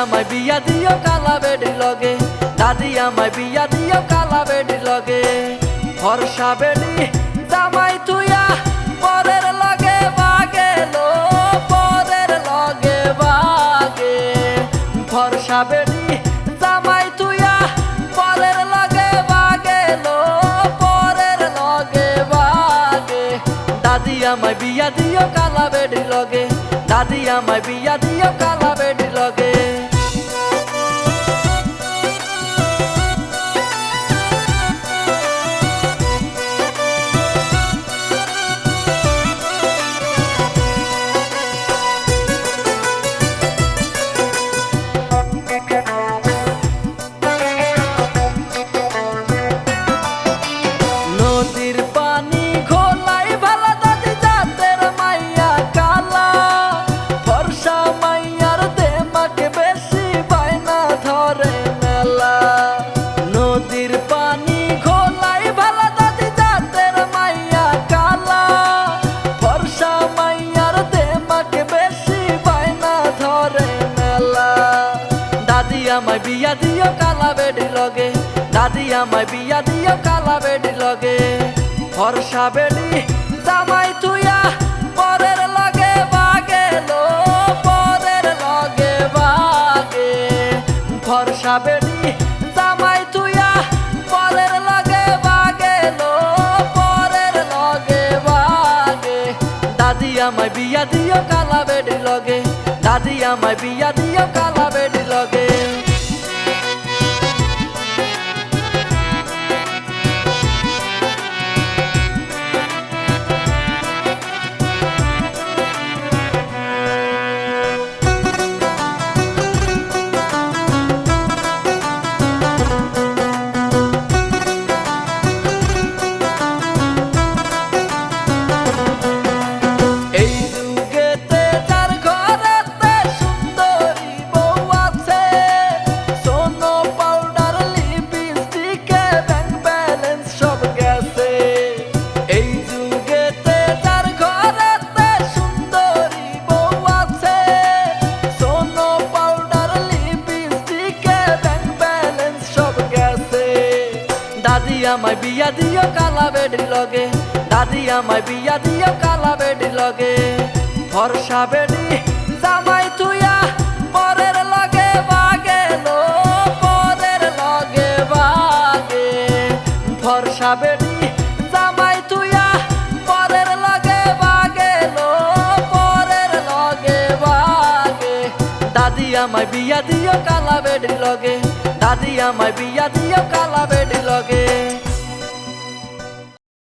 আমায় বিয়া দিও কালা বেডি লগে। দাদি আমায় বিয়া দিও কালা বেডি লগে। ভরসা বেডি জামাই তুইয়া, পরের লগে বাগে লো, পরের লগে বাগে। ভরসা বেডি জামাই তুইয়া, পরের লগে বাগে লো, পরের লগে বাগে। দাদি আমায় বিয়া দিও কালা বেডি লগে। দাদি আমায় বিয়া দিও কালা বেডি লগে। দাদি আমায় বিয়া দিও কালা বেডি লগে। দাদি আমায় বিয়া দিও কালা বেডি লগে। ভরসা বেডি জামাই তুইয়া পরের লগে বাগে লো, পরের লগে বাগে। ভরসা বেডি জামাই তুইয়া পরের লগে বাগে লো, পরের লগে বাগে। দাদি আমায় বিয়া দিও কালা বেডি লগে। দাদি আমায় বিয়া দিও কালা বেডি লগে। আমায় বিয়া দিও কালা বেডি লগে। দাদি আমায় বিয়া দিও কালা বেডি লগে। ভরসা বেডি জামাই তুইয়া পরের লগে বাগে লো, পরের লগে বাগে। ভরসা বেডি জামাই তুইয়া পরের লগে বাগে লো, পরের লগে বাগে। দাদি আমায় বিয়া দিও কালা বেডি লগে। দাদি আমায় বিয়া দিও কালা বেডি লগে।